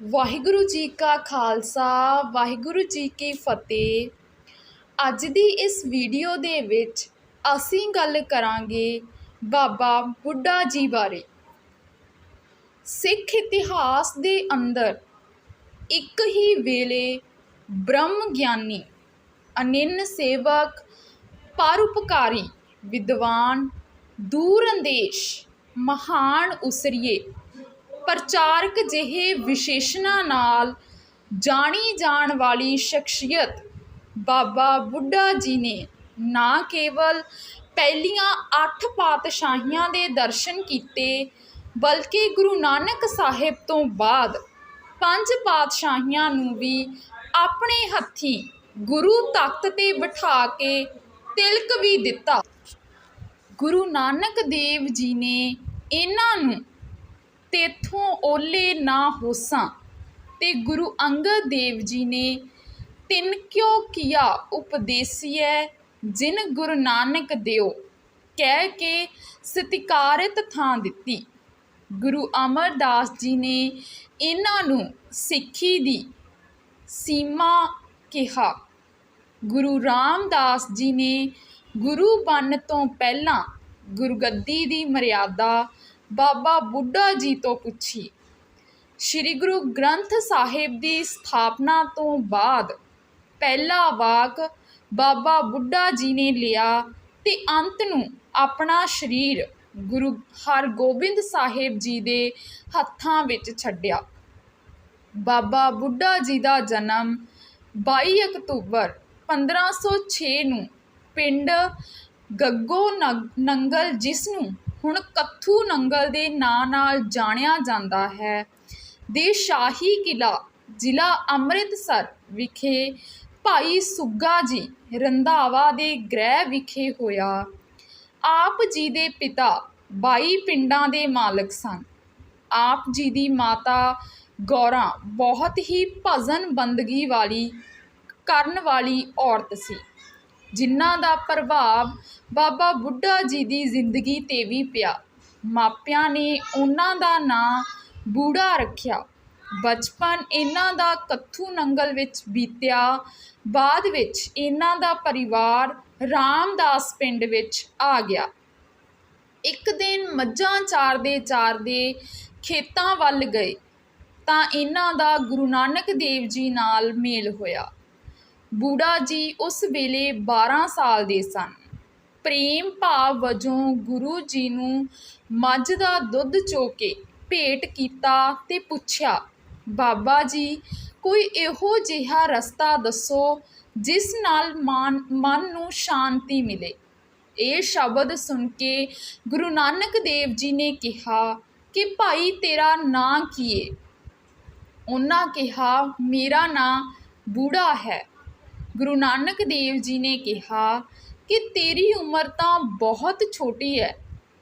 ਵਾਹਿਗੁਰੂ ਜੀ ਕਾ ਖਾਲਸਾ, ਵਾਹਿਗੁਰੂ ਜੀ ਕੀ ਫਤਿਹ। ਅੱਜ ਦੀ ਇਸ ਵੀਡੀਓ ਦੇ ਵਿੱਚ ਅਸੀਂ ਗੱਲ ਕਰਾਂਗੇ ਬਾਬਾ ਬੁੱਢਾ ਜੀ ਬਾਰੇ। ਸਿੱਖ ਇਤਿਹਾਸ ਦੇ ਅੰਦਰ ਇੱਕ ਹੀ ਵੇਲੇ ਬ੍ਰਹਮ ਗਿਆਨੀ, ਅਨਿੰਨ ਸੇਵਕ, ਪਰਉਪਕਾਰੀ, ਵਿਦਵਾਨ ਦੂਰਅੰਦੇਸ਼ ਮਹਾਨ ਉਸਰੀਏ ਪ੍ਰਚਾਰਕ ਜਿਹੇ ਵਿਸ਼ੇਸ਼ਣਾਂ ਨਾਲ ਜਾਣੀ ਜਾਣ ਵਾਲੀ ਸ਼ਖਸੀਅਤ ਬਾਬਾ ਬੁੱਢਾ ਜੀ ਨੇ ਨਾ ਕੇਵਲ ਪਹਿਲੀਆਂ ਅੱਠ ਪਾਤਸ਼ਾਹੀਆਂ ਦੇ ਦਰਸ਼ਨ ਕੀਤੇ, ਬਲਕਿ ਗੁਰੂ ਨਾਨਕ ਸਾਹਿਬ ਤੋਂ ਬਾਅਦ ਪੰਜ ਪਾਤਸ਼ਾਹੀਆਂ ਨੂੰ ਵੀ ਆਪਣੇ ਹੱਥੀਂ ਗੁਰੂ ਤਖਤ ਤੇ ਬਿਠਾ ਕੇ ਤਿਲਕ ਵੀ ਦਿੱਤਾ। ਗੁਰੂ ਨਾਨਕ ਦੇਵ ਜੀ ਨੇ ਇਹਨਾਂ ਨੂੰ ਤੇਥੋਂ ਓਲੇ ਨਾ ਹੋਸਾਂ। ਤੇ ਗੁਰੂ ਅੰਗਦ ਦੇਵ ਜੀ ਨੇ ਤਿੰਨ ਕਿਉ ਕੀਆ ਉਪਦੇਸੀਐ, ਜਿਨ ਗੁਰੂ ਨਾਨਕ ਦਿਓ, ਕਹਿ ਕੇ ਸਤਿਕਾਰਿਤ ਥਾਂ ਦਿੱਤੀ। ਗੁਰੂ ਅਮਰਦਾਸ ਜੀ ਨੇ ਇਹਨਾਂ ਨੂੰ ਸਿੱਖੀ ਦੀ ਸੀਮਾ ਕਿਹਾ। ਗੁਰੂ ਰਾਮਦਾਸ ਜੀ ਨੇ ਗੁਰੂ ਬਣਨ ਤੋਂ ਪਹਿਲਾਂ ਗੁਰਗੱਦੀ ਦੀ ਮਰਿਆਦਾ ਬਾਬਾ ਬੁੱਢਾ ਜੀ ਤੋਂ ਪੁੱਛੀ। ਸ੍ਰੀ ਗੁਰੂ ਗ੍ਰੰਥ ਸਾਹਿਬ ਦੀ ਸਥਾਪਨਾ ਤੋਂ ਬਾਅਦ ਪਹਿਲਾ ਵਾਕ ਬਾਬਾ ਬੁੱਢਾ ਜੀ ਨੇ ਲਿਆ ਤੇ ਅੰਤ ਨੂੰ ਆਪਣਾ ਸਰੀਰ ਗੁਰੂ ਹਰਗੋਬਿੰਦ ਸਾਹਿਬ ਜੀ ਦੇ ਹੱਥਾਂ ਵਿੱਚ ਛੱਡਿਆ। ਬਾਬਾ ਬੁੱਢਾ ਜੀ ਦਾ ਜਨਮ 22 ਅਕਤੂਬਰ 1506 ਨੂੰ ਪਿੰਡ ਗੱਗੋ ਨੰਗ- ਨੰਗਲ ਜਿਸ ਨੂੰ ਹੁਣ ਕੱਥੂ ਨੰਗਲ ਦੇ ਨਾਂ ਨਾਲ ਜਾਣਿਆ ਜਾਂਦਾ ਹੈ। ਦੇ ਸ਼ਾਹੀ ਕਿਲਾ, ਜ਼ਿਲ੍ਹਾ ਅੰਮ੍ਰਿਤਸਰ ਵਿਖੇ ਭਾਈ ਸੁੱਗਾ ਜੀ ਰੰਧਾਵਾ ਦੇ ਗ੍ਰਹਿ ਵਿਖੇ ਹੋਇਆ। ਆਪ ਜੀ ਦੇ ਪਿਤਾ 22 ਪਿੰਡਾਂ ਦੇ ਮਾਲਕ ਸਨ। ਆਪ ਜੀ ਦੀ ਮਾਤਾ ਗੌਰਾ ਬਹੁਤ ਹੀ ਭਜਨ ਬੰਦਗੀ ਵਾਲੀ, ਕਰਨ ਵਾਲੀ ਔਰਤ ਸੀ। ਜਿਨ੍ਹਾਂ ਦਾ ਪ੍ਰਭਾਵ ਬਾਬਾ ਬੁੱਢਾ ਜੀ ਦੀ ਜ਼ਿੰਦਗੀ ਤੇ ਵੀ ਪਿਆ। ਮਾਪਿਆਂ ਨੇ ਉਹਨਾਂ ਦਾ ਨਾਂ ਬੂੜਾ ਰੱਖਿਆ। ਬਚਪਨ ਇਹਨਾਂ ਦਾ ਕੱਥੂ ਨੰਗਲ ਵਿੱਚ ਬੀਤਿਆ। ਬਾਅਦ ਵਿੱਚ ਇਹਨਾਂ ਦਾ ਪਰਿਵਾਰ ਰਾਮਦਾਸ ਪਿੰਡ ਵਿੱਚ ਆ ਗਿਆ। ਇੱਕ ਦਿਨ ਮੱਝਾਂ ਚਾਰਦੇ ਚਾਰਦੇ ਖੇਤਾਂ ਵੱਲ ਗਏ ਤਾਂ ਇਹਨਾਂ ਦਾ ਗੁਰੂ ਨਾਨਕ ਦੇਵ ਜੀ ਨਾਲ ਮੇਲ ਹੋਇਆ। ਬੂੜਾ ਜੀ ਉਸ ਵੇਲੇ 12 ਸਾਲ ਦੇ ਸਨ। ਪ੍ਰੇਮ ਭਾਵ ਵਜੋਂ ਗੁਰੂ ਜੀ ਨੂੰ ਮੱਝ ਦਾ ਦੁੱਧ ਚੋ ਕੇ ਭੇਟ ਕੀਤਾ ਤੇ ਪੁੱਛਿਆ, ਬਾਬਾ ਜੀ, ਕੋਈ ਇਹੋ ਜਿਹਾ ਰਸਤਾ ਦੱਸੋ ਜਿਸ ਨਾਲ ਮਨ ਮਨ ਨੂੰ ਸ਼ਾਂਤੀ ਮਿਲੇ? ਇਹ ਸ਼ਬਦ ਸੁਣ ਕੇ ਗੁਰੂ ਨਾਨਕ ਦੇਵ ਜੀ ਨੇ ਕਿਹਾ, ਕਿ ਭਾਈ ਤੇਰਾ ਨਾਂ ਕੀ ਹੈ ਉਹਨਾਂ ਕਿਹਾ, ਮੇਰਾ ਨਾਂ ਬੂੜਾ ਹੈ। ਗੁਰੂ ਨਾਨਕ ਦੇਵ ਜੀ ਨੇ ਕਿਹਾ ਕਿ ਤੇਰੀ ਉਮਰ ਤਾਂ ਬਹੁਤ ਛੋਟੀ ਹੈ,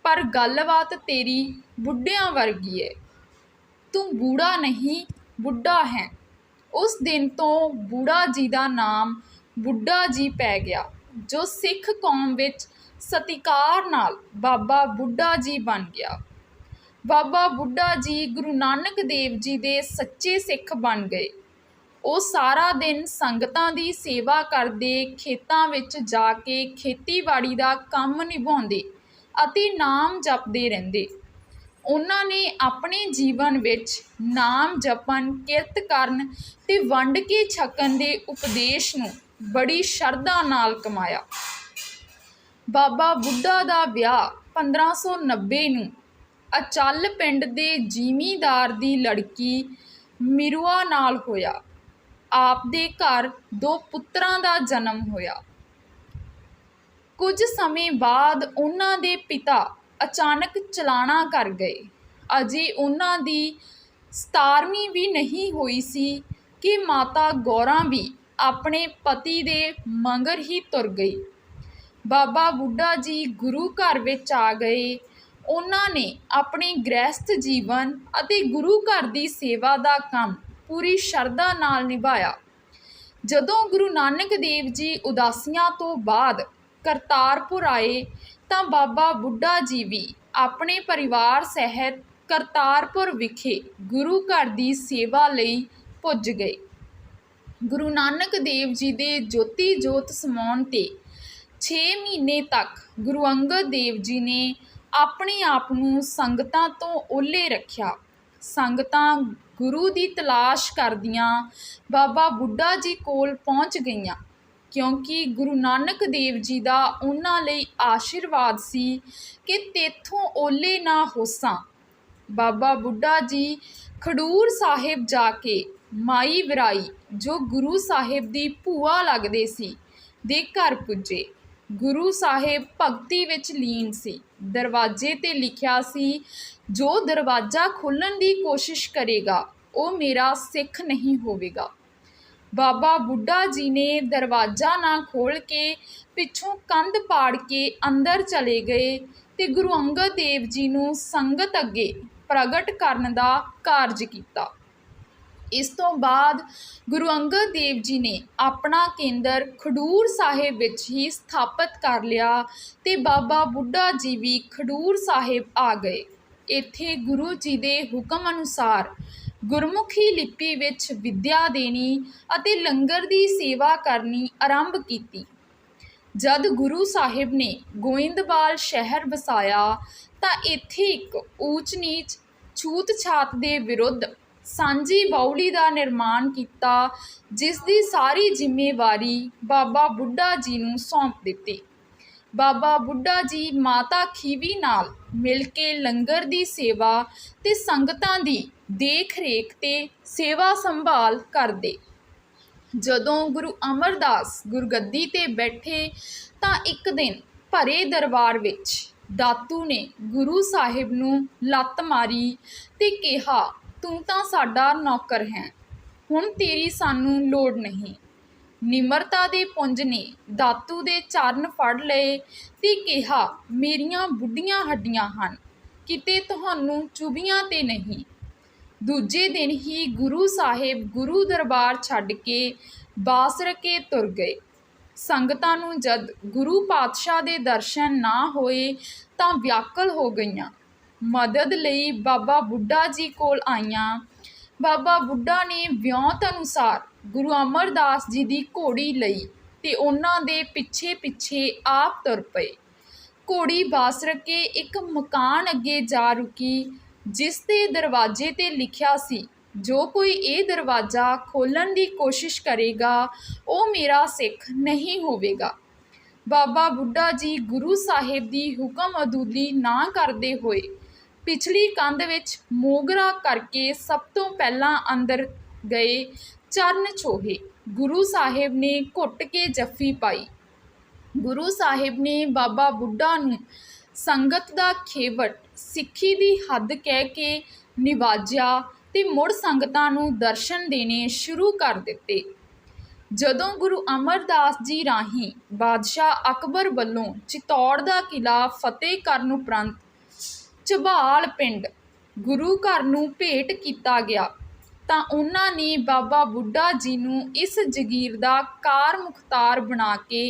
ਪਰ ਗੱਲਬਾਤ ਤੇਰੀ ਬੁੱਢਿਆਂ ਵਰਗੀ ਹੈ। ਤੂੰ ਬੂੜਾ ਨਹੀਂ, ਬੁੱਢਾ ਹੈ। ਉਸ ਦਿਨ ਤੋਂ ਬੂੜਾ ਜੀ ਦਾ ਨਾਮ ਬੁੱਢਾ ਜੀ ਪੈ ਗਿਆ, ਜੋ ਸਿੱਖ ਕੌਮ ਵਿੱਚ ਸਤਿਕਾਰ ਨਾਲ ਬਾਬਾ ਬੁੱਢਾ ਜੀ ਬਣ ਗਿਆ। ਬਾਬਾ ਬੁੱਢਾ ਜੀ ਗੁਰੂ ਨਾਨਕ ਦੇਵ ਜੀ ਦੇ ਸੱਚੇ ਸਿੱਖ ਬਣ ਗਏ। ਉਹ ਸਾਰਾ ਦਿਨ ਸੰਗਤਾਂ ਦੀ ਸੇਵਾ ਕਰਦੇ ਖੇਤਾਂ ਵਿੱਚ ਜਾ ਕੇ ਖੇਤੀਬਾੜੀ ਦਾ ਕੰਮ ਨਿਭਾਉਂਦੇ ਅਤੇ ਨਾਮ ਜਪਦੇ ਰਹਿੰਦੇ। ਉਹਨਾਂ ਨੇ ਆਪਣੇ ਜੀਵਨ ਵਿੱਚ ਨਾਮ ਜਪਣ, ਕਿਰਤ ਕਰਨ ਤੇ ਵੰਡ ਕੇ ਛਕਣ ਦੇ ਉਪਦੇਸ਼ ਨੂੰ ਬੜੀ ਸ਼ਰਧਾ ਨਾਲ ਕਮਾਇਆ। ਬਾਬਾ ਬੁੱਢਾ ਦਾ ਵਿਆਹ 1590 ਨੂੰ ਅਚਲ ਪਿੰਡ ਦੇ ਜ਼ਿਮੀਂਦਾਰ ਦੀ ਲੜਕੀ ਮਿਰੂਆ ਨਾਲ ਹੋਇਆ। ਆਪ ਦੇ ਘਰ ਦੋ ਪੁੱਤਰਾਂ ਦਾ ਜਨਮ ਹੋਇਆ। ਕੁਝ ਸਮੇਂ ਬਾਅਦ ਉਹਨਾਂ ਦੇ ਪਿਤਾ ਅਚਾਨਕ ਚਲਾਣਾ ਕਰ ਗਏ। ਅਜੇ ਉਹਨਾਂ ਦੀ 17ਵੀਂ ਵੀ ਨਹੀਂ ਹੋਈ ਸੀ ਕਿ ਮਾਤਾ ਗੌਰਾਂ ਵੀ ਆਪਣੇ ਪਤੀ ਦੇ ਮੰਗਰ ਹੀ ਤੁਰ ਗਈ। ਬਾਬਾ ਬੁੱਢਾ ਜੀ ਗੁਰੂ ਘਰ ਵਿੱਚ ਆ ਗਏ। ਉਹਨਾਂ ਨੇ ਆਪਣੇ ਗ੍ਰਹਿਸਥ ਜੀਵਨ ਅਤੇ ਗੁਰੂ ਘਰ ਦੀ ਸੇਵਾ ਦਾ ਕੰਮ ਪੂਰੀ ਸ਼ਰਧਾ ਨਾਲ ਨਿਭਾਇਆ। ਜਦੋਂ ਗੁਰੂ ਨਾਨਕ ਦੇਵ ਜੀ ਉਦਾਸੀਆਂ ਤੋਂ ਬਾਅਦ ਕਰਤਾਰਪੁਰ ਆਏ, ਤਾਂ ਬਾਬਾ ਬੁੱਢਾ ਜੀ ਵੀ ਆਪਣੇ ਪਰਿਵਾਰ ਸਹਿਤ ਕਰਤਾਰਪੁਰ ਵਿਖੇ ਗੁਰੂ ਘਰ ਦੀ ਸੇਵਾ ਲਈ ਪੁੱਜ ਗਏ। ਗੁਰੂ ਨਾਨਕ ਦੇਵ ਜੀ ਦੇ ਜੋਤੀ ਜੋਤ ਸਮਾਉਣ ਤੇ 6 ਮਹੀਨੇ ਤੱਕ ਗੁਰੂ ਅੰਗਦ ਦੇਵ ਜੀ ਨੇ ਆਪਣੇ ਆਪ ਨੂੰ ਸੰਗਤਾਂ ਤੋਂ ਓਲੇ ਰੱਖਿਆ। ਸੰਗਤਾਂ ਗੁਰੂ ਦੀ ਤਲਾਸ਼ ਕਰਦੀਆਂ ਬਾਬਾ ਬੁੱਢਾ ਜੀ ਕੋਲ ਪਹੁੰਚ ਗਈਆਂ। ਕਿਉਂਕਿ ਗੁਰੂ ਨਾਨਕ ਦੇਵ ਜੀ ਦਾ ਉਹਨਾਂ ਲਈ ਆਸ਼ੀਰਵਾਦ ਸੀ ਕਿ ਤੇਥੋਂ ਓਲੇ ਨਾ ਹੋਸਾਂ। ਬਾਬਾ ਬੁੱਢਾ ਜੀ ਖਡੂਰ ਸਾਹਿਬ ਜਾ ਕੇ ਮਾਈ ਵਿਰਾਈ, ਜੋ ਗੁਰੂ ਸਾਹਿਬ ਦੀ ਭੂਆ ਲੱਗਦੇ ਸੀ, ਦੇ ਘਰ ਪੁੱਜੇ। ਗੁਰੂ ਸਾਹਿਬ ਭਗਤੀ ਵਿੱਚ ਲੀਨ ਸੀ। ਦਰਵਾਜ਼ੇ ਤੇ ਲਿਖਿਆ ਸੀ ਜੋ ਦਰਵਾਜ਼ਾ ਖੋਲ੍ਹਣ ਦੀ ਕੋਸ਼ਿਸ਼ ਕਰੇਗਾ, ਉਹ ਮੇਰਾ ਸਿੱਖ ਨਹੀਂ ਹੋਵੇਗਾ। ਬਾਬਾ ਬੁੱਢਾ ਜੀ ਨੇ ਦਰਵਾਜ਼ਾ ਨਾ ਖੋਲ੍ਹ ਕੇ ਪਿੱਛੋਂ ਕੰਧ ਪਾੜ ਕੇ ਅੰਦਰ ਚਲੇ ਗਏ ਤੇ ਗੁਰੂ ਅੰਗਦ ਦੇਵ ਜੀ ਨੂੰ ਸੰਗਤ ਅੱਗੇ ਪ੍ਰਗਟ ਕਰਨ ਦਾ ਕਾਰਜ ਕੀਤਾ। ਇਸ ਤੋਂ ਬਾਅਦ ਗੁਰੂ ਅੰਗਦ ਦੇਵ ਜੀ ਨੇ ਆਪਣਾ ਕੇਂਦਰ ਖਡੂਰ ਸਾਹਿਬ ਵਿੱਚ ਹੀ ਸਥਾਪਿਤ ਕਰ ਲਿਆ ਤੇ ਬਾਬਾ ਬੁੱਢਾ ਜੀ ਵੀ ਖਡੂਰ ਸਾਹਿਬ ਆ ਗਏ। ਇੱਥੇ ਗੁਰੂ ਜੀ ਦੇ ਹੁਕਮ ਅਨੁਸਾਰ ਗੁਰਮੁਖੀ ਲਿਪੀ ਵਿੱਚ ਵਿੱਦਿਆ ਦੇਣੀ ਅਤੇ ਲੰਗਰ ਦੀ ਸੇਵਾ ਕਰਨੀ ਆਰੰਭ ਕੀਤੀ। ਜਦ ਗੁਰੂ ਸਾਹਿਬ ਨੇ ਗੋਇੰਦਵਾਲ ਸ਼ਹਿਰ ਵਸਾਇਆ, ਤਾਂ ਇੱਥੇ ਇੱਕ ਊਚ ਨੀਚ ਛੂਤ ਛਾਤ ਦੇ ਵਿਰੁੱਧ ਸਾਂਝੀ ਬਾਉਲੀ ਦਾ ਨਿਰਮਾਣ ਕੀਤਾ, ਜਿਸ ਦੀ ਸਾਰੀ ਜ਼ਿੰਮੇਵਾਰੀ ਬਾਬਾ ਬੁੱਢਾ ਜੀ ਨੂੰ ਸੌਂਪ ਦਿੱਤੀ। ਬਾਬਾ ਬੁੱਢਾ ਜੀ ਮਾਤਾ ਖੀਵੀ ਨਾਲ ਮਿਲ ਕੇ ਲੰਗਰ ਦੀ ਸੇਵਾ ਤੇ ਸੰਗਤਾਂ ਦੀ ਦੇਖ ਰੇਖ ਤੇ ਸੇਵਾ ਸੰਭਾਲ ਕਰਦੇ। ਜਦੋਂ ਗੁਰੂ ਅਮਰਦਾਸ ਗੁਰਗੱਦੀ ਤੇ ਬੈਠੇ ਤਾਂ ਇੱਕ ਦਿਨ ਭਰੇ ਦਰਬਾਰ ਵਿੱਚ ਦਾਤੂ ਨੇ ਗੁਰੂ ਸਾਹਿਬ ਨੂੰ ਲੱਤ ਮਾਰੀ ਤੇ ਕਿਹਾ, ਤੂੰ ਤਾਂ ਸਾਡਾ ਨੌਕਰ ਹੈ। ਹੁਣ ਤੇਰੀ ਸਾਨੂੰ ਲੋੜ ਨਹੀਂ। ਨਿਮਰਤਾ ਦੇ ਪੁੰਜ ਨੇ ਦਾਤੂ ਦੇ ਚਰਨ ਫੜ ਲਏ ਤੇ ਕਿਹਾ, ਮੇਰੀਆਂ ਬੁੱਢੀਆਂ ਹੱਡੀਆਂ ਹਨ, ਕਿਤੇ ਤੁਹਾਨੂੰ ਚੁਬੀਆਂ ਤੇ ਨਹੀਂ। ਦੂਜੇ ਦਿਨ ਹੀ ਗੁਰੂ ਸਾਹਿਬ ਗੁਰੂ ਦਰਬਾਰ ਛੱਡ ਕੇ ਬਾਸਰਕੇ ਤੁਰ ਗਏ। ਸੰਗਤਾਂ ਨੂੰ ਜਦ ਗੁਰੂ ਪਾਤਸ਼ਾਹ ਦੇ ਦਰਸ਼ਨ ਨਾ ਹੋਏ ਤਾਂ ਵਿਆਕਲ ਹੋ ਗਈਆਂ। ਮਦਦ ਲਈ ਬਾਬਾ ਬੁੱਢਾ ਜੀ ਕੋਲ ਆਈਆਂ। ਬਾਬਾ ਬੁੱਢਾ ਨੇ ਵਿਉਂਤ ਅਨੁਸਾਰ ਗੁਰੂ ਅਮਰਦਾਸ ਜੀ ਦੀ ਘੋੜੀ ਲਈ ਤੇ ਉਹਨਾਂ ਦੇ ਪਿੱਛੇ ਪਿੱਛੇ ਆਪ ਤੁਰ ਪਏ। ਘੋੜੀ ਬਾਸਰ ਕੇ ਇੱਕ ਮਕਾਨ ਅੱਗੇ ਜਾ ਰੁਕੀ, ਜਿਸ ਦੇ ਦਰਵਾਜ਼ੇ ਤੇ ਲਿਖਿਆ ਸੀ, ਜੋ ਕੋਈ ਇਹ ਦਰਵਾਜ਼ਾ ਖੋਲ੍ਹਣ ਦੀ ਕੋਸ਼ਿਸ਼ ਕਰੇਗਾ, ਉਹ ਮੇਰਾ ਸਿੱਖ ਨਹੀਂ ਹੋਵੇਗਾ। ਬਾਬਾ ਬੁੱਢਾ ਜੀ ਗੁਰੂ ਸਾਹਿਬ ਦੀ ਹੁਕਮ ਅਦੂਲੀ ਨਾ ਕਰਦੇ ਹੋਏ ਪਿਛਲੀ ਕੰਧ ਵਿੱਚ ਮੋਗਰਾ ਕਰਕੇ ਸਭ ਤੋਂ ਪਹਿਲਾਂ ਅੰਦਰ ਗਏ ਚਰਨ ਛੋਹੇ ਗੁਰੂ ਸਾਹਿਬ ਨੇ ਘੁੱਟ ਕੇ ਜੱਫੀ ਪਾਈ। ਗੁਰੂ ਸਾਹਿਬ ਨੇ ਬਾਬਾ ਬੁੱਢਾ ਨੂੰ ਸੰਗਤ ਦਾ ਖੇਵਟ, ਸਿੱਖੀ ਦੀ ਹੱਦ ਕਹਿ ਕੇ ਨਿਵਾਜਿਆ ਤੇ ਮੁੜ ਸੰਗਤਾਂ ਨੂੰ ਦਰਸ਼ਨ ਦੇਣੇ ਸ਼ੁਰੂ ਕਰ ਦਿੱਤੇ। ਜਦੋਂ ਗੁਰੂ ਅਮਰਦਾਸ ਜੀ ਰਾਹੀਂ ਬਾਦਸ਼ਾਹ ਅਕਬਰ ਵੱਲੋਂ ਚਿਤੌੜ ਦਾ ਕਿਲਾ ਫਤਿਹ ਕਰਨ ਉਪਰੰਤ ਝਬਾਲ ਪਿੰਡ ਗੁਰੂ ਘਰ ਨੂੰ ਭੇਟ ਕੀਤਾ ਗਿਆ ਤਾਂ ਉਹਨਾਂ ਨੇ ਬਾਬਾ ਬੁੱਢਾ ਜੀ ਨੂੰ ਇਸ ਜਗੀਰ ਦਾ ਕਾਰ ਮੁਖਤਾਰ ਬਣਾ ਕੇ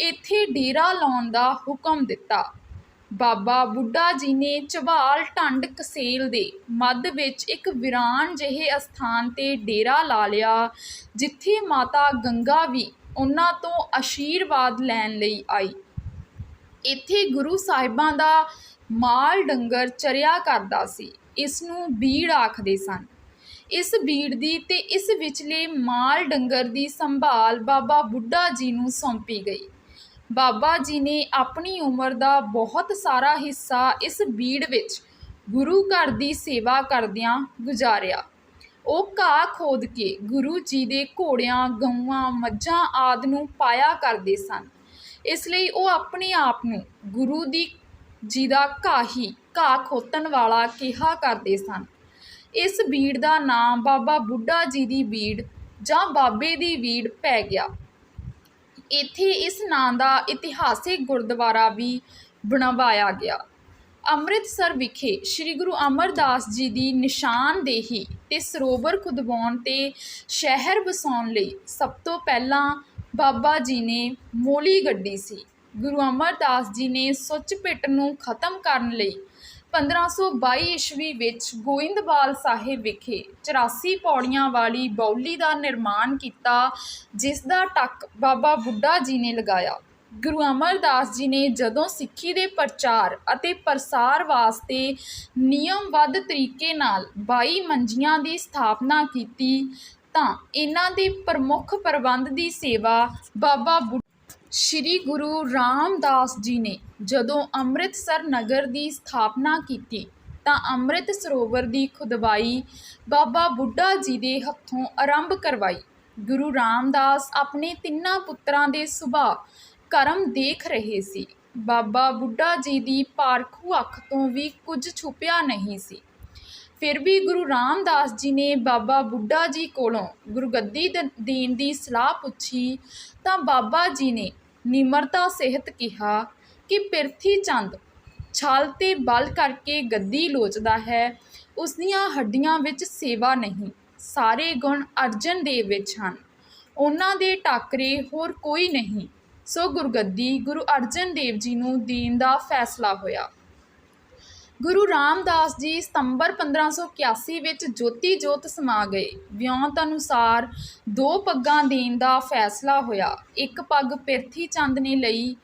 ਇੱਥੇ ਡੇਰਾ ਲਾਉਣ ਦਾ ਹੁਕਮ ਦਿੱਤਾ। ਬਾਬਾ ਬੁੱਢਾ ਜੀ ਨੇ ਝਬਾਲ ਢੰਡ ਕਸੇਲ ਦੇ ਮੱਧ ਵਿੱਚ ਇੱਕ ਵਿਰਾਨ ਜਿਹੇ ਅਸਥਾਨ ਤੇ ਡੇਰਾ ਲਾ ਲਿਆ, ਜਿੱਥੇ ਮਾਤਾ ਗੰਗਾ ਵੀ ਉਹਨਾਂ ਤੋਂ ਆਸ਼ੀਰਵਾਦ ਲੈਣ ਲਈ ਆਈ। ਇੱਥੇ ਗੁਰੂ ਸਾਹਿਬਾਂ ਦਾ ਮਾਲ ਡੰਗਰ ਚਰਿਆ ਕਰਦਾ ਸੀ, ਇਸ ਨੂੰ ਬੀੜ ਆਖਦੇ ਸਨ। ਇਸ ਬੀੜ ਦੀ ਤੇ ਇਸ ਵਿਚਲੇ ਮਾਲ ਡੰਗਰ ਦੀ ਸੰਭਾਲ ਬਾਬਾ ਬੁੱਢਾ ਜੀ ਨੂੰ ਸੌਂਪੀ ਗਈ। ਬਾਬਾ ਜੀ ਨੇ ਆਪਣੀ ਉਮਰ ਦਾ ਬਹੁਤ ਸਾਰਾ ਹਿੱਸਾ ਇਸ ਬੀੜ ਵਿੱਚ ਗੁਰੂ ਘਰ ਦੀ ਸੇਵਾ ਕਰਦਿਆਂ ਗੁਜ਼ਾਰਿਆ। ਉਹ ਘਾਹ ਖੋਦ ਕੇ ਗੁਰੂ ਜੀ ਦੇ ਘੋੜਿਆਂ, ਗਊਆਂ, ਮੱਝਾਂ ਆਦਿ ਨੂੰ ਪਾਇਆ ਕਰਦੇ ਸਨ। ਇਸ ਲਈ ਉਹ ਆਪਣੇ ਆਪ ਨੂੰ ਗੁਰੂ ਦੀ ਜੀ ਦਾ ਘਾਹੀ, ਘਾਹ ਖੋਤਣ ਵਾਲਾ ਕਿਹਾ ਕਰਦੇ ਸਨ। ਇਸ ਬੀੜ ਦਾ ਨਾਂ ਬਾਬਾ ਬੁੱਢਾ ਜੀ ਦੀ ਬੀੜ ਜਾਂ ਬਾਬੇ ਦੀ ਬੀੜ ਪੈ ਗਿਆ। ਇੱਥੇ ਇਸ ਨਾਂ ਦਾ ਇਤਿਹਾਸਿਕ ਗੁਰਦੁਆਰਾ ਵੀ ਬਣਵਾਇਆ ਗਿਆ। ਅੰਮ੍ਰਿਤਸਰ ਵਿਖੇ ਸ੍ਰੀ ਗੁਰੂ ਅਮਰਦਾਸ ਜੀ ਦੀ ਨਿਸ਼ਾਨਦੇਹੀ ਤੇ ਸਰੋਵਰ ਖੁਦਵਾਉਣ ਤੇ ਸ਼ਹਿਰ ਵਸਾਉਣ ਲਈ ਸਭ ਤੋਂ ਪਹਿਲਾਂ ਬਾਬਾ ਜੀ ਨੇ ਮੋਲੀ ਗੱਡੀ ਸੀ। ਗੁਰੂ ਅਮਰਦਾਸ ਜੀ ਨੇ ਸੁੱਚ ਪਿੱਟ ਨੂੰ ਖਤਮ ਕਰਨ ਲਈ 1522 ਈਸਵੀ ਵਿੱਚ ਗੋਇੰਦਵਾਲ ਸਾਹਿਬ ਵਿਖੇ 84 ਪੌੜੀਆਂ ਵਾਲੀ ਬੌਲੀ ਦਾ ਨਿਰਮਾਣ ਕੀਤਾ, ਜਿਸ ਦਾ ਟੱਕ ਬਾਬਾ ਬੁੱਢਾ ਜੀ ਨੇ ਲਗਾਇਆ। ਗੁਰੂ ਅਮਰਦਾਸ ਜੀ ਨੇ ਜਦੋਂ ਸਿੱਖੀ ਦੇ ਪ੍ਰਚਾਰ ਅਤੇ ਪ੍ਰਸਾਰ ਵਾਸਤੇ ਨਿਯਮਬੱਧ ਤਰੀਕੇ ਨਾਲ 22 ਮੰਜੀਆਂ ਦੀ ਸਥਾਪਨਾ ਕੀਤੀ, ਤਾਂ ਇਹਨਾਂ ਦੇ ਪ੍ਰਮੁੱਖ ਪ੍ਰਬੰਧ ਦੀ ਸੇਵਾ ਬਾਬਾ ਬੁੱਢਾ ਸ਼੍ਰੀ ਗੁਰੂ ਰਾਮਦਾਸ ਜੀ ਨੇ ਜਦੋਂ ਅੰਮ੍ਰਿਤਸਰ ਨਗਰ ਦੀ ਸਥਾਪਨਾ ਕੀਤੀ, ਤਾਂ ਅੰਮ੍ਰਿਤ ਸਰੋਵਰ ਦੀ ਖੁਦਵਾਈ ਬਾਬਾ ਬੁੱਢਾ ਜੀ ਦੇ ਹੱਥੋਂ ਆਰੰਭ ਕਰਵਾਈ। ਗੁਰੂ ਰਾਮਦਾਸ ਆਪਣੇ ਤਿੰਨਾਂ ਪੁੱਤਰਾਂ ਦੇ ਸੁਭਾਅ, ਕਰਮ ਦੇਖ ਰਹੇ ਸੀ। ਬਾਬਾ ਬੁੱਢਾ ਜੀ ਦੀ ਪਾਰਖੂ ਅੱਖ ਤੋਂ ਵੀ ਕੁਝ ਛੁਪਿਆ ਨਹੀਂ ਸੀ। ਫਿਰ ਵੀ ਗੁਰੂ ਰਾਮਦਾਸ ਜੀ ਨੇ ਬਾਬਾ ਬੁੱਢਾ ਜੀ ਕੋਲੋਂ ਗੁਰਗੱਦੀ ਦ- ਦੇਣ ਦੀ ਸਲਾਹ ਪੁੱਛੀ, ਤਾਂ ਬਾਬਾ ਜੀ ਨੇ ਨਿਮਰਤਾ ਸਹਿਤ ਕਿਹਾ ਕਿ ਪਿਰਥੀ ਚੰਦ ਛਾਲ ਤੇ ਬਲ ਕਰਕੇ ਗੱਦੀ ਲੋਚਦਾ ਹੈ। ਉਸ ਦੀਆਂ ਹੱਡੀਆਂ ਵਿੱਚ ਸੇਵਾ ਨਹੀਂ, ਸਾਰੇ ਗੁਣ ਅਰਜਨ ਦੇਵ ਵਿੱਚ ਹਨ। ਉਹਨਾਂ ਦੇ ਟਾਕਰੇ ਹੋਰ ਕੋਈ ਨਹੀਂ। ਸੋ ਗੁਰਗੱਦੀ ਗੁਰੂ ਅਰਜਨ ਦੇਵ ਜੀ ਨੂੰ ਦੇਣ ਦਾ ਫੈਸਲਾ ਹੋਇਆ। ਗੁਰੂ ਰਾਮਦਾਸ ਜੀ ਸਤੰਬਰ 1581 ਵਿੱਚ ਜੋਤੀ ਜੋਤ ਸਮਾ ਗਏ। ਵਿਉਂਤ ਅਨੁਸਾਰ ਦੋ ਪੱਗਾਂ ਦੇਣ ਦਾ ਫੈਸਲਾ ਹੋਇਆ। ਇੱਕ ਪੱਗ ਪਿਰਥੀ ਚੰਦ ਨੇ ਲਈ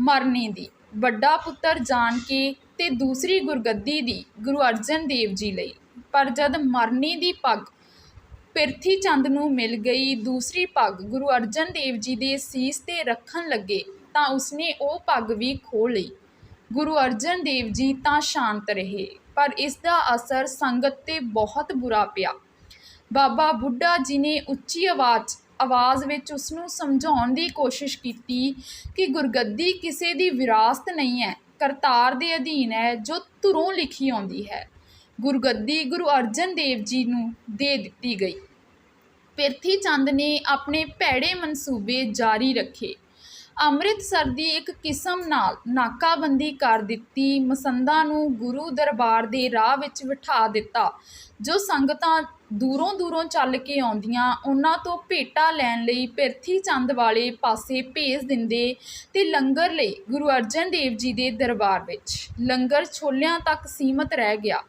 ਮਰਨੇ ਦੀ, ਵੱਡਾ ਪੁੱਤਰ ਜਾਣ ਕੇ ਤੇ ਦੂਸਰੀ ਗੁਰਗੱਦੀ ਦੀ, ਗੁਰੂ ਅਰਜਨ ਦੇਵ ਜੀ ਲਈ। ਪਰ ਜਦ ਮਰਨੇ ਦੀ ਪੱਗ ਪਿਰਥੀ ਚੰਦ ਨੂੰ ਮਿਲ ਗਈ, ਦੂਸਰੀ ਪੱਗ ਗੁਰੂ ਅਰਜਨ ਦੇਵ ਜੀ ਦੇ ਸੀਸ ਤੇ ਰੱਖਣ ਲੱਗੇ ਤਾਂ ਉਸਨੇ ਉਹ ਪੱਗ ਵੀ ਖੋਹ ਲਈ। ਗੁਰੂ ਅਰਜਨ ਦੇਵ ਜੀ ਤਾਂ ਸ਼ਾਂਤ ਰਹੇ, ਪਰ ਇਸ ਦਾ ਅਸਰ ਸੰਗਤ ਤੇ ਬਹੁਤ ਬੁਰਾ ਪਿਆ। ਬਾਬਾ ਬੁੱਢਾ ਜੀ ਨੇ ਉੱਚੀ ਆਵਾਜ਼ ਆਵਾਜ਼ ਵਿੱਚ ਉਸ ਨੂੰ ਸਮਝਾਉਣ ਦੀ ਕੋਸ਼ਿਸ਼ ਕੀਤੀ ਕਿ ਗੁਰਗੱਦੀ ਕਿਸੇ ਦੀ ਵਿਰਾਸਤ ਨਹੀਂ ਹੈ, ਕਰਤਾਰ ਦੇ ਅਧੀਨ ਹੈ ਜੋ ਧੁਰੋਂ ਲਿਖੀ ਆਉਂਦੀ ਹੈ। ਗੁਰਗੱਦੀ ਗੁਰੂ ਅਰਜਨ ਦੇਵ ਜੀ ਨੂੰ ਦੇ ਦਿੱਤੀ ਗਈ। ਪਿਰਥੀ ਚੰਦ ਨੇ ਆਪਣੇ ਭੈੜੇ ਮਨਸੂਬੇ ਜਾਰੀ ਰੱਖੇ। ਅੰਮ੍ਰਿਤਸਰ ਦੀ ਇੱਕ ਕਿਸਮ ਨਾਲ ਨਾਕਾਬੰਦੀ ਕਰ ਦਿੱਤੀ, ਮਸੰਦਾਂ ਨੂੰ ਗੁਰੂ ਦਰਬਾਰ ਦੇ ਰਾਹ ਵਿੱਚ ਬਿਠਾ ਦਿੱਤਾ, ਜੋ ਸੰਗਤਾਂ ਦੂਰੋਂ ਦੂਰੋਂ ਚੱਲ ਕੇ ਆਉਂਦੀਆਂ, ਉਹਨਾਂ ਤੋਂ ਭੇਟਾ ਲੈਣ ਲਈ ਪਿਰਥੀ ਚੰਦ ਵਾਲੇ ਪਾਸੇ ਭੇਜ ਦਿੰਦੇ ਤੇ ਲੰਗਰ ਲਈ ਗੁਰੂ ਅਰਜਨ ਦੇਵ ਜੀ ਦੇ ਦਰਬਾਰ ਵਿੱਚ। ਲੰਗਰ ਛੋਲਿਆਂ ਤੱਕ ਸੀਮਤ ਰਹਿ ਗਿਆ,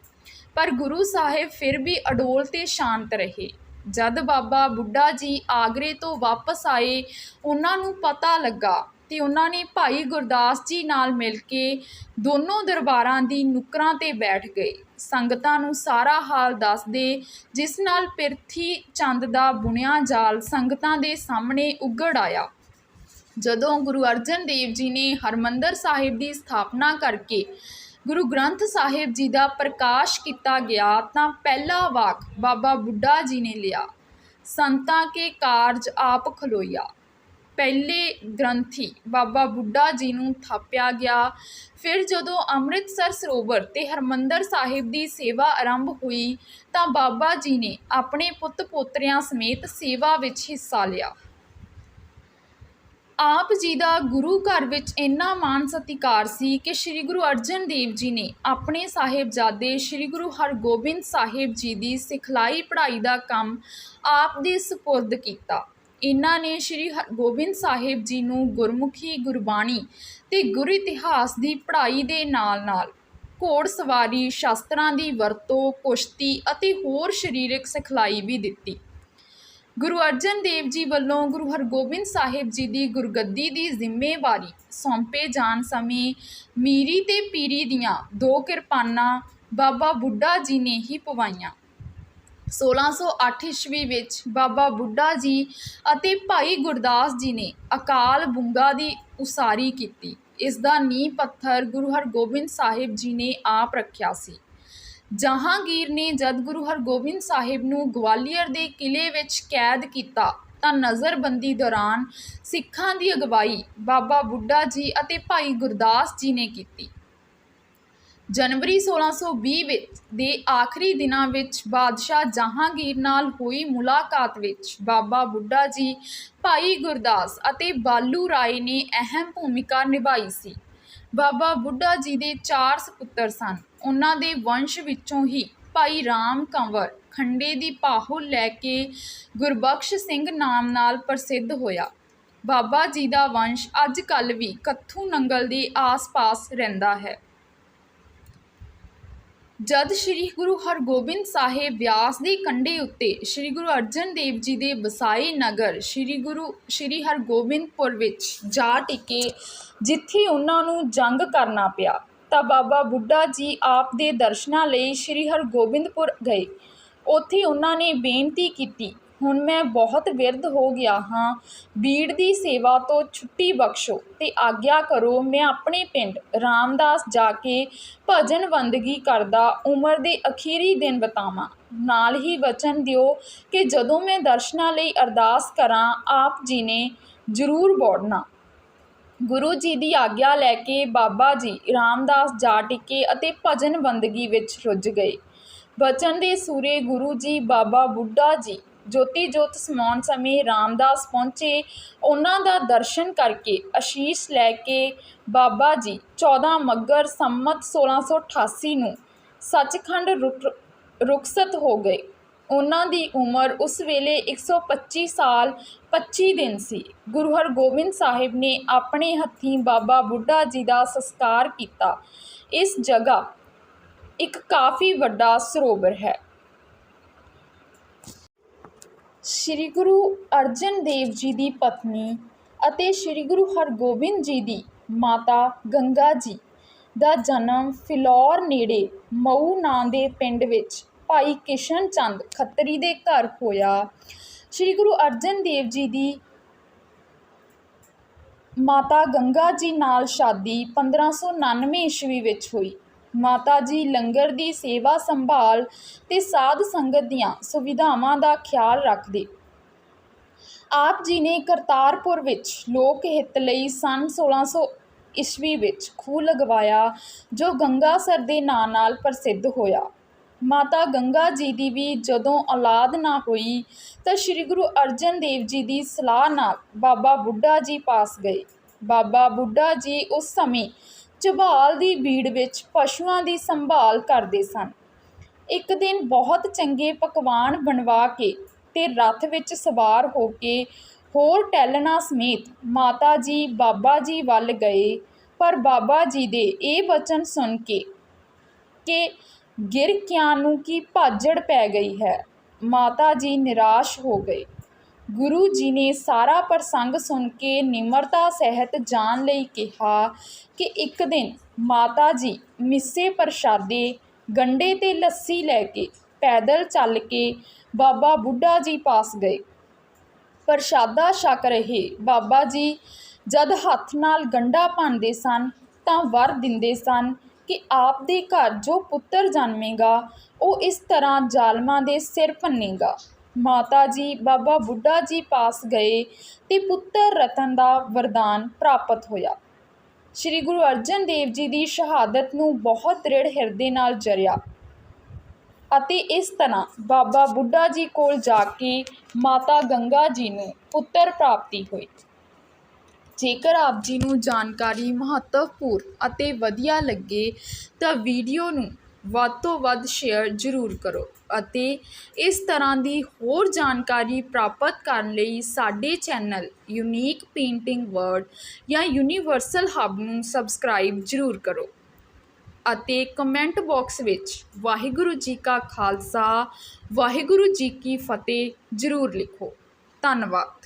ਪਰ ਗੁਰੂ ਸਾਹਿਬ ਫਿਰ ਵੀ ਅਡੋਲ ਤੇ ਸ਼ਾਂਤ ਰਹੇ। ਜਦ ਬਾਬਾ ਬੁੱਢਾ ਜੀ ਆਗਰੇ ਤੋਂ ਵਾਪਸ ਆਏ, ਉਹਨਾਂ ਨੂੰ ਪਤਾ ਲੱਗਾ ਤੇ ਉਹਨਾਂ ਨੇ ਭਾਈ ਗੁਰਦਾਸ ਜੀ ਨਾਲ ਮਿਲ ਕੇ ਦੋਨੋਂ ਦਰਬਾਰਾਂ ਦੀ ਨੁਕਰਾਂ ਤੇ ਬੈਠ ਗਏ। ਸੰਗਤਾਂ ਨੂੰ ਸਾਰਾ ਹਾਲ ਦੱਸਦੇ, ਜਿਸ ਨਾਲ ਪਿਰਥੀ ਚੰਦ ਦਾ ਬੁਣਿਆ ਜਾਲ ਸੰਗਤਾਂ ਦੇ ਸਾਹਮਣੇ ਉੱਗੜ ਆਇਆ। ਜਦੋਂ ਗੁਰੂ ਅਰਜਨ ਦੇਵ ਜੀ ਨੇ ਹਰਮੰਦਰ ਸਾਹਿਬ ਦੀ ਸਥਾਪਨਾ ਕਰਕੇ ਗੁਰੂ ਗ੍ਰੰਥ ਸਾਹਿਬ ਜੀ ਦਾ ਪ੍ਰਕਾਸ਼ ਕੀਤਾ ਗਿਆ ਤਾਂ ਪਹਿਲਾ ਵਾਕ ਬਾਬਾ ਬੁੱਢਾ ਜੀ ਨੇ ਲਿਆ। ਸੰਤਾਂ ਕੇ ਕਾਰਜ ਆਪ ਖਲੋਇਆ ਪਹਿਲੇ ਗ੍ਰੰਥੀ ਬਾਬਾ ਬੁੱਢਾ ਜੀ ਨੂੰ ਥਾਪਿਆ ਗਿਆ। ਫਿਰ ਜਦੋਂ ਅੰਮ੍ਰਿਤਸਰ ਸਰੋਵਰ ਤੇ ਹਰਮੰਦਰ ਸਾਹਿਬ ਦੀ ਸੇਵਾ ਆਰੰਭ ਹੋਈ ਤਾਂ ਬਾਬਾ ਜੀ ਨੇ ਆਪਣੇ ਪੁੱਤ ਪੋਤਰਿਆਂ ਸਮੇਤ ਸੇਵਾ ਵਿੱਚ ਹਿੱਸਾ ਲਿਆ। ਆਪ ਜੀ ਦਾ ਗੁਰੂ ਘਰ ਵਿੱਚ ਇੰਨਾ ਮਾਣ ਸਤਿਕਾਰ ਸੀ ਕਿ ਸ੍ਰੀ ਗੁਰੂ ਅਰਜਨ ਦੇਵ ਜੀ ਨੇ ਆਪਣੇ ਸਾਹਿਬਜ਼ਾਦੇ ਸ੍ਰੀ ਗੁਰੂ ਹਰਗੋਬਿੰਦ ਸਾਹਿਬ ਜੀ ਦੀ ਸਿਖਲਾਈ ਪੜ੍ਹਾਈ ਦਾ ਕੰਮ ਆਪ ਦੇ ਸਪੁਰਦ ਕੀਤਾ। ਇਹਨਾਂ ਨੇ ਸ੍ਰੀ ਹਰਗੋਬਿੰਦ ਸਾਹਿਬ ਜੀ ਨੂੰ ਗੁਰਮੁਖੀ ਗੁਰਬਾਣੀ ਤੇ ਗੁਰ ਇਤਿਹਾਸ ਦੀ ਪੜ੍ਹਾਈ ਦੇ ਨਾਲ-ਨਾਲ ਘੋੜ ਸਵਾਰੀ ਸ਼ਾਸਤਰਾਂ ਦੀ ਵਰਤੋਂ, ਕੁਸ਼ਤੀ ਅਤੇ ਹੋਰ ਸਰੀਰਕ ਸਿਖਲਾਈ ਵੀ ਦਿੱਤੀ। ਗੁਰੂ ਅਰਜਨ ਦੇਵ ਜੀ ਵੱਲੋਂ ਗੁਰੂ ਹਰਗੋਬਿੰਦ ਸਾਹਿਬ ਜੀ ਦੀ ਗੁਰਗੱਦੀ ਦੀ ਜ਼ਿੰਮੇਵਾਰੀ ਸੌਂਪੇ ਜਾਣ ਸਮੇਂ ਮੀਰੀ ਤੇ ਪੀਰੀ ਦੀਆਂ ਦੋ ਕਿਰਪਾਨਾਂ ਬਾਬਾ ਬੁੱਢਾ ਜੀ ਨੇ ਹੀ ਪਵਾਈਆਂ। 1608 ਈਸਵੀ ਵਿੱਚ ਬਾਬਾ ਬੁੱਢਾ ਜੀ ਅਤੇ ਭਾਈ ਗੁਰਦਾਸ ਜੀ ਨੇ ਅਕਾਲ ਬੁੰਗਾ ਦੀ ਉਸਾਰੀ ਕੀਤੀ। ਇਸ ਦਾ ਨੀਂਹ ਪੱਥਰ ਗੁਰੂ ਹਰਗੋਬਿੰਦ ਸਾਹਿਬ ਜੀ ਨੇ ਆਪ ਰੱਖਿਆ ਸੀ। ਜਹਾਂਗੀਰ ਨੇ ਜਦ ਗੁਰੂ ਹਰਗੋਬਿੰਦ ਸਾਹਿਬ ਨੂੰ ਗਵਾਲੀਅਰ ਦੇ ਕਿਲੇ ਵਿੱਚ ਕੈਦ ਕੀਤਾ ਤਾਂ ਨਜ਼ਰਬੰਦੀ ਦੌਰਾਨ ਸਿੱਖਾਂ ਦੀ ਅਗਵਾਈ ਬਾਬਾ ਬੁੱਢਾ ਜੀ ਅਤੇ ਭਾਈ ਗੁਰਦਾਸ ਜੀ ਨੇ ਕੀਤੀ। ਜਨਵਰੀ 1620 ਵਿੱਚ ਦੇ ਆਖਰੀ ਦਿਨਾਂ ਵਿੱਚ ਬਾਦਸ਼ਾਹ ਜਹਾਂਗੀਰ ਨਾਲ ਹੋਈ ਮੁਲਾਕਾਤ ਵਿੱਚ ਬਾਬਾ ਬੁੱਢਾ ਜੀ, ਭਾਈ ਗੁਰਦਾਸ ਅਤੇ ਬਾਲੂ ਰਾਏ ਨੇ ਅਹਿਮ ਭੂਮਿਕਾ ਨਿਭਾਈ ਸੀ। ਬਾਬਾ ਬੁੱਢਾ ਜੀ ਦੇ ਚਾਰ ਸਪੁੱਤਰ ਸਨ। ਉਹਨਾਂ ਦੇ ਵੰਸ਼ ਵਿੱਚੋਂ ਹੀ ਭਾਈ ਰਾਮ ਕੰਵਰ ਖੰਡੇ ਦੀ ਪਾਹੁਲ ਲੈ ਕੇ ਗੁਰਬਖਸ਼ ਸਿੰਘ ਨਾਮ ਨਾਲ ਪ੍ਰਸਿੱਧ ਹੋਇਆ। ਬਾਬਾ ਜੀ ਦਾ ਵੰਸ਼ ਅੱਜ ਕੱਲ੍ਹ ਵੀ ਕੱਥੂ ਨੰਗਲ ਦੇ ਆਸ-ਪਾਸ ਰਹਿੰਦਾ ਹੈ। ਜਦ ਸ੍ਰੀ ਗੁਰੂ ਹਰਗੋਬਿੰਦ ਸਾਹਿਬ ਬਿਆਸ ਦੇ ਕੰਢੇ ਉੱਤੇ ਸ੍ਰੀ ਗੁਰੂ ਅਰਜਨ ਦੇਵ ਜੀ ਦੇ ਵਸਾਏ ਨਗਰ ਸ੍ਰੀ ਗੁਰੂ, ਸ੍ਰੀ ਹਰਗੋਬਿੰਦਪੁਰ ਵਿੱਚ ਜਾ ਟਿਕੇ, ਜਿੱਥੇ ਉਹਨਾਂ ਨੂੰ ਜੰਗ ਕਰਨਾ ਪਿਆ। ਤਾਂ ਬਾਬਾ ਬੁੱਢਾ ਜੀ ਆਪ ਦੇ ਦਰਸ਼ਨਾਂ ਲਈ ਸ੍ਰੀ ਹਰਗੋਬਿੰਦਪੁਰ ਗਏ। ਉੱਥੇ ਉਹਨਾਂ ਨੇ ਬੇਨਤੀ ਕੀਤੀ, ਹੁਣ ਮੈਂ ਬਹੁਤ ਬਿਰਧ ਹੋ ਗਿਆ ਹਾਂ। ਬੀੜ ਦੀ ਸੇਵਾ ਤੋਂ ਛੁੱਟੀ ਬਖਸ਼ੋ ਤੇ ਆਗਿਆ ਕਰੋ। ਮੈਂ ਆਪਣੇ ਪਿੰਡ ਰਾਮਦਾਸ ਜਾ ਕੇ ਭਜਨ ਬੰਦਗੀ ਕਰਦਾ ਉਮਰ ਦੇ ਅਖੀਰੀ ਦਿਨ ਬਤਾਵਾਂ। ਨਾਲ ਹੀ ਵਚਨ ਦਿਓ ਕਿ ਜਦੋਂ ਮੈਂ ਦਰਸ਼ਨਾਂ ਲਈ ਅਰਦਾਸ ਕਰਾਂ, ਆਪ ਜੀ ਨੇ ਜ਼ਰੂਰ ਬੋੜਨਾ। ਗੁਰੂ ਜੀ ਦੀ ਆਗਿਆ ਲੈ ਕੇ ਬਾਬਾ ਜੀ ਰਾਮਦਾਸ ਜਾ ਟਿਕੇ ਅਤੇ ਭਜਨ ਬੰਦਗੀ ਵਿੱਚ ਰੁੱਝ ਗਏ। ਬਚਨ ਦੇ ਸੂਰੇ ਗੁਰੂ ਜੀ, ਬਾਬਾ ਬੁੱਢਾ ਜੀ, ਜੋਤੀ ਜੋਤ ਸਮਾਉਣ ਸਮੇਂ ਰਾਮਦਾਸ ਪਹੁੰਚੇ। ਉਹਨਾਂ ਦਾ ਦਰਸ਼ਨ ਕਰਕੇ ਅਸ਼ੀਸ਼ ਲੈ ਕੇ ਬਾਬਾ ਜੀ 14 ਮੱਗਰ ਸੰਮਤ 1688 ਨੂੰ ਸੱਚਖੰਡ ਰੁਕ ਰੁਖਸਤ ਹੋ ਗਏ। ਉਹਨਾਂ ਦੀ ਉਮਰ ਉਸ ਵੇਲੇ 125 ਸਾਲ 25 ਦਿਨ ਸੀ। ਗੁਰੂ ਹਰਗੋਬਿੰਦ ਸਾਹਿਬ ਨੇ ਆਪਣੇ ਹੱਥੀਂ ਬਾਬਾ ਬੁੱਢਾ ਜੀ ਦਾ ਸੰਸਕਾਰ ਕੀਤਾ। ਇਸ ਜਗ੍ਹਾ ਇੱਕ ਕਾਫੀ ਵੱਡਾ ਸਰੋਵਰ ਹੈ। ਸ੍ਰੀ ਗੁਰੂ ਅਰਜਨ ਦੇਵ ਜੀ ਦੀ ਪਤਨੀ ਅਤੇ ਸ੍ਰੀ ਗੁਰੂ ਹਰਗੋਬਿੰਦ ਜੀ ਦੀ ਮਾਤਾ ਗੰਗਾ ਜੀ ਦਾ ਜਨਮ ਫਿਲੌਰ ਨੇੜੇ ਮਊ ਨਾਂ ਦੇ ਪਿੰਡ ਵਿੱਚ ਭਾਈ ਕਿਸ਼ਨ ਚੰਦ ਖੱਤਰੀ ਦੇ ਘਰ ਹੋਇਆ। ਸ੍ਰੀ ਗੁਰੂ ਅਰਜਨ ਦੇਵ ਜੀ ਦੀ ਮਾਤਾ ਗੰਗਾ ਜੀ ਨਾਲ ਸ਼ਾਦੀ 1599 ਈਸਵੀ ਵਿੱਚ ਹੋਈ। ਮਾਤਾ ਜੀ ਲੰਗਰ ਦੀ ਸੇਵਾ ਸੰਭਾਲ ਤੇ ਸਾਧ ਸੰਗਤ ਦੀਆਂ ਸੁਵਿਧਾਵਾਂ ਦਾ ਖਿਆਲ ਰੱਖਦੇ। ਆਪ ਜੀ ਨੇ ਕਰਤਾਰਪੁਰ ਵਿੱਚ ਲੋਕ ਹਿੱਤ ਲਈ ਸੰਨ 1600 ਈਸਵੀ ਵਿੱਚ ਖੂਹ ਲਗਵਾਇਆ, ਜੋ ਗੰਗਾਸਰ ਦੇ ਨਾਂ ਨਾਲ ਪ੍ਰਸਿੱਧ ਹੋਇਆ। ਮਾਤਾ ਗੰਗਾ ਜੀ ਦੀ ਵੀ ਜਦੋਂ ਔਲਾਦ ਨਾ ਹੋਈ ਤਾਂ ਸ੍ਰੀ ਗੁਰੂ ਅਰਜਨ ਦੇਵ ਜੀ ਦੀ ਸਲਾਹ ਨਾਲ ਬਾਬਾ ਬੁੱਢਾ ਜੀ ਪਾਸ ਗਏ। ਬਾਬਾ ਬੁੱਢਾ ਜੀ ਉਸ ਸਮੇਂ ਝਬਾਲ ਦੀ ਬੀੜ ਵਿੱਚ ਪਸ਼ੂਆਂ ਦੀ ਸੰਭਾਲ ਕਰਦੇ ਸਨ। ਇੱਕ ਦਿਨ ਬਹੁਤ ਚੰਗੇ ਪਕਵਾਨ ਬਣਵਾ ਕੇ ਤੇ ਰੱਥ ਵਿੱਚ ਸਵਾਰ ਹੋ ਕੇ ਹੋਰ ਟੈਲਣਾ ਸਮੇਤ ਮਾਤਾ ਜੀ, ਬਾਬਾ ਜੀ ਵੱਲ ਗਏ। ਪਰ ਬਾਬਾ ਜੀ ਦੇ ਇਹ ਵਚਨ ਸੁਣ ਕੇ ਕਿ ਗਿਰ ਕਿਆਂ ਨੂੰ ਕੀ ਭਾਜੜ ਪੈ ਗਈ ਹੈ। ਮਾਤਾ ਜੀ ਨਿਰਾਸ਼ ਹੋ ਗਏ। ਗੁਰੂ ਜੀ ਨੇ ਸਾਰਾ ਪ੍ਰਸੰਗ ਸੁਣ ਕੇ ਨਿਮਰਤਾ ਸਹਿਤ ਜਾਣ ਲਈ ਕਿਹਾ ਕਿ ਇੱਕ ਦਿਨ ਮਾਤਾ ਜੀ ਮਿੱਸੇ ਪ੍ਰਸ਼ਾਦੇ, ਗੰਡੇ ਤੇ ਲੱਸੀ ਲੈ ਕੇ ਪੈਦਲ ਚੱਲ ਕੇ ਬਾਬਾ ਬੁੱਢਾ ਜੀ ਪਾਸ ਗਏ। ਪ੍ਰਸ਼ਾਦਾ ਛਕ ਰਹੇ ਬਾਬਾ ਜੀ ਜਦ ਹੱਥ ਨਾਲ ਗੰਡਾ ਭੰਨਦੇ ਸਨ ਤਾਂ ਵਰ ਦਿੰਦੇ ਸਨ ਕਿ ਆਪ ਦੇ ਘਰ ਜੋ ਪੁੱਤਰ ਜਨਮੇਗਾ, ਉਹ ਇਸ ਤਰ੍ਹਾਂ ਜ਼ਾਲਮਾਂ ਦੇ ਸਿਰ ਭੰਨੇਗਾ। ਮਾਤਾ ਜੀ, ਬਾਬਾ ਬੁੱਢਾ ਜੀ ਪਾਸ ਗਏ ਤੇ ਪੁੱਤਰ ਰਤਨ ਦਾ ਵਰਦਾਨ ਪ੍ਰਾਪਤ ਹੋਇਆ। ਸ੍ਰੀ ਗੁਰੂ ਅਰਜਨ ਦੇਵ ਜੀ ਦੀ ਸ਼ਹਾਦਤ ਨੂੰ ਬਹੁਤ ਦ੍ਰਿੜ ਹਿਰਦੇ ਨਾਲ ਜਰਿਆ ਅਤੇ ਇਸ ਤਰ੍ਹਾਂ ਬਾਬਾ ਬੁੱਢਾ ਜੀ ਕੋਲ ਜਾ ਕੇ ਮਾਤਾ ਗੰਗਾ ਜੀ ਨੂੰ ਪੁੱਤਰ ਪ੍ਰਾਪਤੀ ਹੋਈ। ਜੇਕਰ ਆਪ ਜੀ ਨੂੰ ਜਾਣਕਾਰੀ ਮਹੱਤਵਪੂਰਨ ਅਤੇ ਵਧੀਆ ਲੱਗੇ ਤਾਂ ਵੀਡੀਓ ਨੂੰ ਵੱਧ ਤੋਂ ਵੱਧ ਸ਼ੇਅਰ ਜ਼ਰੂਰ ਕਰੋ ਅਤੇ ਇਸ ਤਰ੍ਹਾਂ ਦੀ ਹੋਰ ਜਾਣਕਾਰੀ ਪ੍ਰਾਪਤ ਕਰਨ ਲਈ ਸਾਡੇ ਚੈਨਲ ਯੂਨੀਕ ਪੇਂਟਿੰਗ ਵਰਡ ਜਾਂ ਯੂਨੀਵਰਸਲ ਹੱਬ ਨੂੰ ਸਬਸਕ੍ਰਾਈਬ ਜ਼ਰੂਰ ਕਰੋ ਅਤੇ ਕਮੈਂਟ ਬਾਕਸ ਵਿੱਚ ਵਾਹਿਗੁਰੂ ਜੀ ਕਾ ਖਾਲਸਾ, ਵਾਹਿਗੁਰੂ ਜੀ ਕੀ ਫਤਿਹ ਜ਼ਰੂਰ ਲਿਖੋ। ਧੰਨਵਾਦ।